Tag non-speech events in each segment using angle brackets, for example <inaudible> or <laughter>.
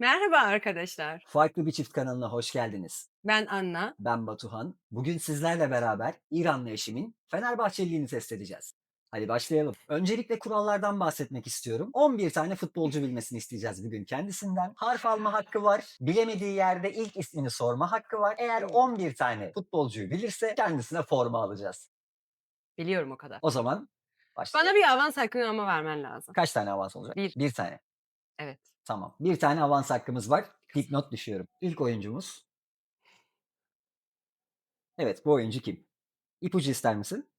Merhaba arkadaşlar. Farklı bir çift kanalına hoş geldiniz. Ben Anna. Ben Batuhan. Bugün sizlerle beraber İranlı eşimin Fenerbahçeliğini test edeceğiz. Hadi başlayalım. Öncelikle kurallardan bahsetmek istiyorum. 11 tane futbolcu bilmesini isteyeceğiz bugün kendisinden. Harf alma hakkı var. Bilemediği yerde ilk ismini sorma hakkı var. Eğer 11 tane futbolcuyu bilirse kendisine forma alacağız. Biliyorum o kadar. O zaman başlayalım. Bana bir avans hakkını ama vermen lazım. Kaç tane avans olacak? Bir. Bir tane. Evet. Tamam. Bir tane avans hakkımız var. Dipnot düşüyorum. İlk oyuncumuz. Evet bu oyuncu kim? İpucu ister misin?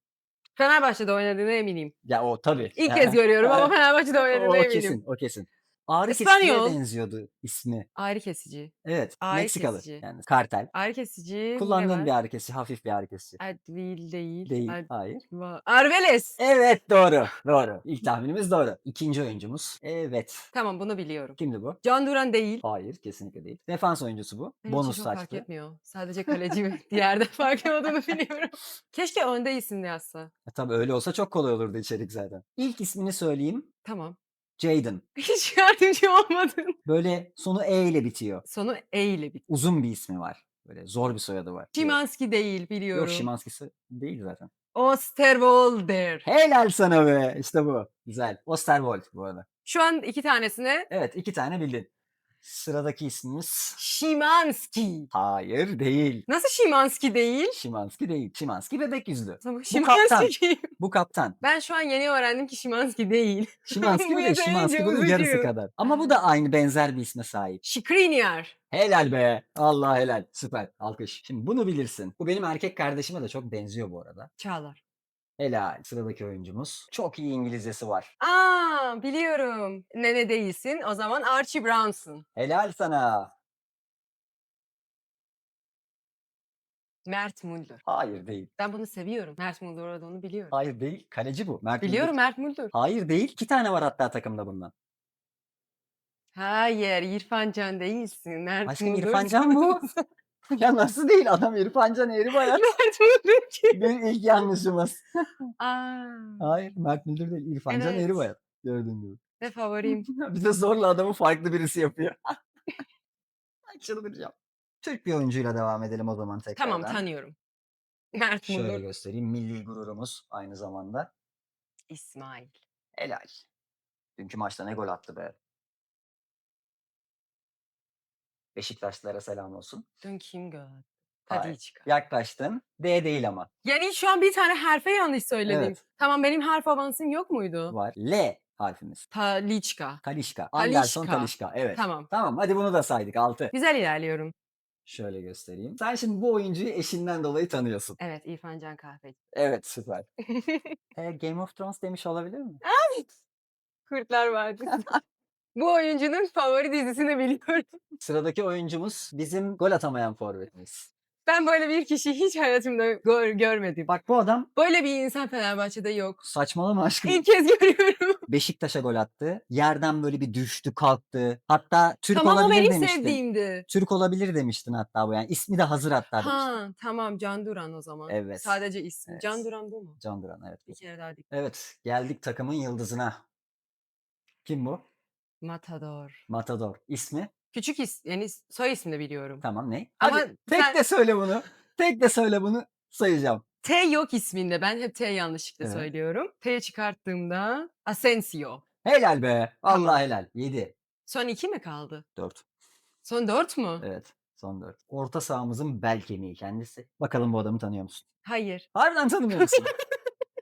Fenerbahçe'de oynadığına eminim. Ya o tabii. İlk kez görüyorum <laughs> ama. Fenerbahçe'de o, oynadığına o eminim. kesin, o kesin. Ağrı kesiciye İspanyol. benziyordu ismi. Ağrı kesici. Evet, Ağrı Meksikalı kesici. yani. Kartel. Ağrı kesici. var? bir ağrı kesici, hafif bir ağrı kesici. Advil değil. Değil, Ad- hayır. Va- Arveles. Evet doğru, doğru. <laughs> İlk tahminimiz doğru. İkinci oyuncumuz. Evet. Tamam bunu biliyorum. Kimdi bu? Can Duran değil. Hayır, kesinlikle değil. Defans oyuncusu bu. Benim Bonus çok fark saçlı. etmiyor. Sadece <laughs> kaleci mi? Diğerde fark olduğunu biliyorum. Keşke önde isimli yazsa. E, tabii öyle olsa çok kolay olurdu içerik zaten. İlk ismini söyleyeyim. Tamam. Jaden. <laughs> Hiç yardımcı olmadın. Böyle sonu E ile bitiyor. Sonu E ile bit. Uzun bir ismi var. Böyle zor bir soyadı var. Şimanski değil biliyorum. Yok Şimanski'si değil zaten. Osterwolder. Helal sana be. İşte bu. Güzel. Osterwold bu arada. Şu an iki tanesine Evet iki tane bildin. Sıradaki ismimiz Şimanski. hayır değil. Nasıl Şimanski değil? Şimanski değil. Şimanski bebek yüzlü. Tamam, Bu kaptan. Şimanski kim? Bu kaptan. Ben şu an yeni öğrendim ki Şimanski değil. Şimanski <laughs> Bu mi de yeterince Şimanski bunun yarısı kadar. Ama bu da aynı benzer bir isme sahip. Şikrinyar. Helal be. Allah helal. Süper. Alkış. Şimdi bunu bilirsin. Bu benim erkek kardeşime de çok benziyor bu arada. Çağlar. Helal. Sıradaki oyuncumuz. Çok iyi İngilizcesi var. Aa biliyorum. Nene değilsin. O zaman Archie Brownson. Helal sana. Mert Mulder. Hayır değil. Ben bunu seviyorum. Mert Mulder olduğunu biliyorum. Hayır değil. Kaleci bu. Mert Müldür. Biliyorum Mert Mulder. Hayır değil. İki tane var hatta takımda bundan. Hayır İrfan Can değilsin. Mert Aşkım Mulder. İrfan Can bu. <laughs> ya nasıl değil? Adam İrfan Can Eğri <laughs> Bayat. Mert Mulder kim? Bir ilk yanlışımız. Aa, Hayır Mert Müldür değil. İrfan Can Evet. Eğri Bayat. Gördüğün gibi. ne favorim. <laughs> bir de zorla adamı farklı birisi yapıyor. <laughs> Ay, Çıldıracağım. Türk bir oyuncuyla devam edelim o zaman tekrardan. tamam tanıyorum. Mert Şöyle göstereyim. Milli gururumuz aynı zamanda. İsmail. Helal. Dünkü maçta ne gol attı be. Beşiktaşlılara selam olsun. Dün kim gördü? Hayır. Tadiçka. Yaklaştın. D değil ama. Yani şu an bir tane harfe yanlış söyledim. Evet. Tamam benim harf avansım yok muydu? Var. L harfimiz. Taliçka. Talişka. Anderson. Talişka. Evet. Tamam. Tamam hadi bunu da saydık. 6. Güzel ilerliyorum. Şöyle göstereyim. Sen şimdi bu oyuncuyu eşinden dolayı tanıyorsun. Evet İrfan Can Kahveci. Evet süper. <laughs> E, Game of Thrones demiş olabilir mi? Kurtlar Vadisi. <laughs> Bu oyuncunun favori dizisini biliyorum. Sıradaki oyuncumuz bizim gol atamayan forvetimiz. Ben böyle bir kişi hiç hayatımda gör, görmedim. Bak bu adam Böyle bir insan Fenerbahçe'de yok. saçmalama aşkım. İlk kez görüyorum. <laughs> Beşiktaş'a gol attı. Yerden böyle bir düştü kalktı. Hatta Türk tamam o olabilir benim demiştin. sevdiğimdi. Türk olabilir demiştin hatta bu yani. ismi de hazır hatta demiştin. Ha tamam Can Duran o zaman. Evet. Sadece ismi. Evet. Can Duran bu mu? Can Duran evet. Bir kere daha dik. Evet geldik takımın yıldızına. Kim bu? Matador. Matador. İsmi? Küçük is yani soy ismini biliyorum. Tamam ne? Ama Hadi tek sen- de söyle bunu. Tek de söyle bunu sayacağım. T yok isminde. Ben hep T yanlışlıkla Evet. söylüyorum. T çıkarttığımda Asensio. Helal be. Allah Tamam. helal. 7. Son iki mi kaldı? 4. Son dört mu? Evet. Son 4. Orta sahamızın bel kemiği kendisi. Bakalım bu adamı tanıyor musun? Hayır. Harbiden tanımıyor musun? <laughs>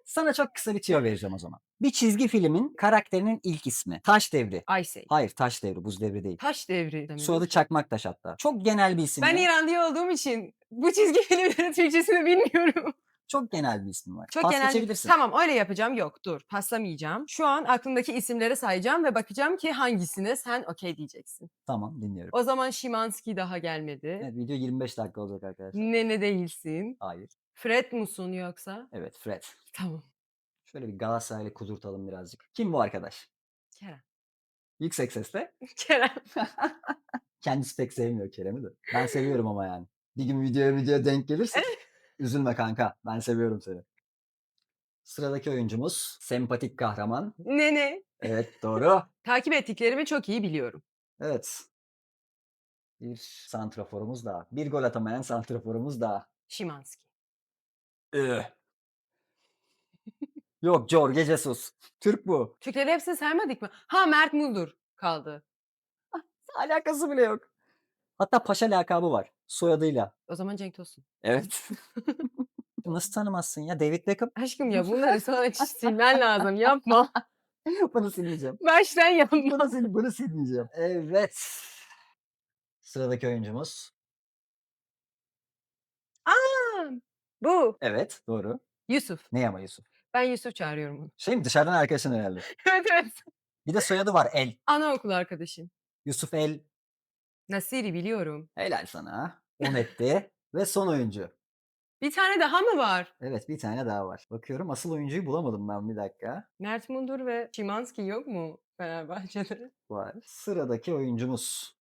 Sana çok kısa bir tüyo vereceğim o zaman. Bir çizgi filmin karakterinin ilk ismi. Taş devri. Aysel. Hayır taş devri buz devri değil. Taş devri. demek. Soyadı Çakmaktaş hatta. Çok genel bir isim. Ben ya. İranlı olduğum için bu çizgi <laughs> filmlerin Türkçesini bilmiyorum. Çok genel bir isim var. Çok Pas genel. geçebilirsin. Tamam öyle yapacağım. Yok dur paslamayacağım. Şu an aklımdaki isimleri sayacağım ve bakacağım ki hangisine sen okey diyeceksin. Tamam dinliyorum. O zaman Şimanski daha gelmedi. Evet video 25 dakika olacak arkadaşlar. Nene değilsin. Hayır. Fred musun yoksa? Evet Fred. Tamam. Şöyle bir Galatasaray'la kudurtalım birazcık. Kim bu arkadaş? Kerem. Yüksek sesle. <laughs> Kerem. <laughs> Kendisi pek sevmiyor Kerem'i de. Ben seviyorum ama yani. Bir gün videoya videoya denk gelirse üzülme kanka. Ben seviyorum seni. Sıradaki oyuncumuz sempatik kahraman. Nene. Evet doğru. <laughs> Takip ettiklerimi çok iyi biliyorum. Evet. Bir santraforumuz daha. Bir gol atamayan santraforumuz daha. Şimanski. <laughs> Yok Jorge Jesus. Türk bu. Türkleri hepsini saymadık mı? Ha Mert Muldur kaldı. Alakası bile yok. Hatta paşa lakabı var. Soyadıyla. O zaman Cenk Tosun. Evet. <laughs> Nasıl tanımazsın ya? David Beckham. Aşkım ya bunları sonra silmen <laughs> lazım. Yapma. bunu silmeyeceğim. Baştan yapma. Bunu, sil, bunu silmeyeceğim. Evet. Sıradaki oyuncumuz. Aa, bu. Evet doğru. Yusuf. Ne ama Yusuf? Ben Yusuf çağırıyorum onu. Şey mi dışarıdan arkadaşın herhalde. <laughs> evet evet. Bir de soyadı var El. Anaokul arkadaşım. Yusuf El. Nasiri biliyorum. Helal sana. 10 etti. Ve son oyuncu. Bir tane daha mı var? Evet bir tane daha var. Bakıyorum asıl oyuncuyu bulamadım ben bir dakika. Mert Mundur ve Şimanski yok mu Fenerbahçe'de? Var. Sıradaki oyuncumuz.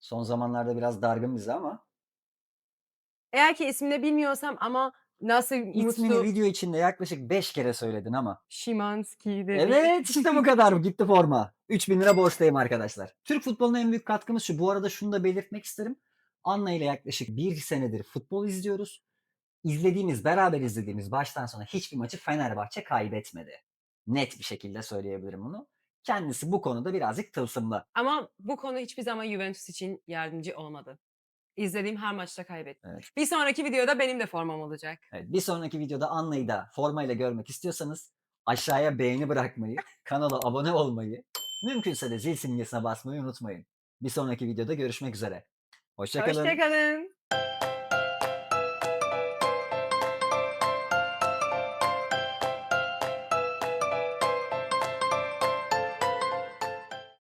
Son zamanlarda biraz dargın bize ama. Eğer ki ismini bilmiyorsam ama nasıl İsmini mutlu video içinde yaklaşık 5 kere söyledin ama. Şimanski dedi. Evet <laughs> işte bu kadar gitti forma. 3000 lira borçtayım arkadaşlar. Türk futboluna en büyük katkımız şu. Bu arada şunu da belirtmek isterim. Anna ile yaklaşık bir senedir futbol izliyoruz. İzlediğimiz, beraber izlediğimiz baştan sona hiçbir maçı Fenerbahçe kaybetmedi. Net bir şekilde söyleyebilirim bunu. Kendisi bu konuda birazcık tılsımlı. Ama bu konu hiçbir zaman Juventus için yardımcı olmadı. İzlediğim her maçta kaybettim. Evet. Bir sonraki videoda benim de formam olacak. Evet, bir sonraki videoda Anna'yı da formayla görmek istiyorsanız aşağıya beğeni bırakmayı, kanala abone olmayı, mümkünse de zil simgesine basmayı unutmayın. Bir sonraki videoda görüşmek üzere. Hoşçakalın. Hoşçakalın.